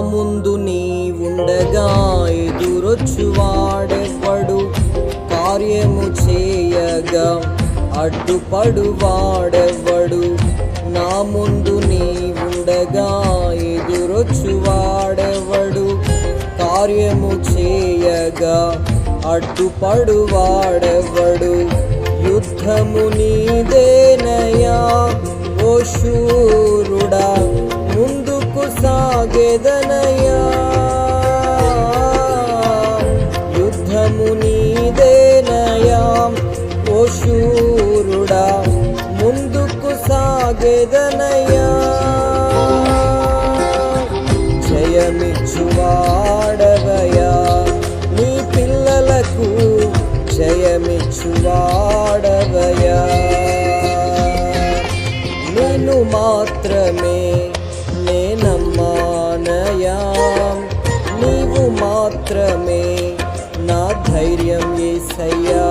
ముందు నీ ఉండగా ఎదురొచ్చువాడెవ్వడు? కార్యము చేయగా అడ్డుపడు వాడెవ్వడు నా ముందు నీ ఉండగా ఎదురొచ్చువాడెవ్వడు? కార్యము చేయగా అడ్డుపడు వాడెవ్వడు యుద్ధము నీదే సాగెదనయా యుద్ధము నీదేనయా ఓ శూరుడా ముందుకు సాగెదనయా జయమిచ్చువాడవయా నీ పిల్లలకు జయమిచ్చువాడవయా మాత్రమే మాత్రమే నా ధైర్యం ఏసయ్యా.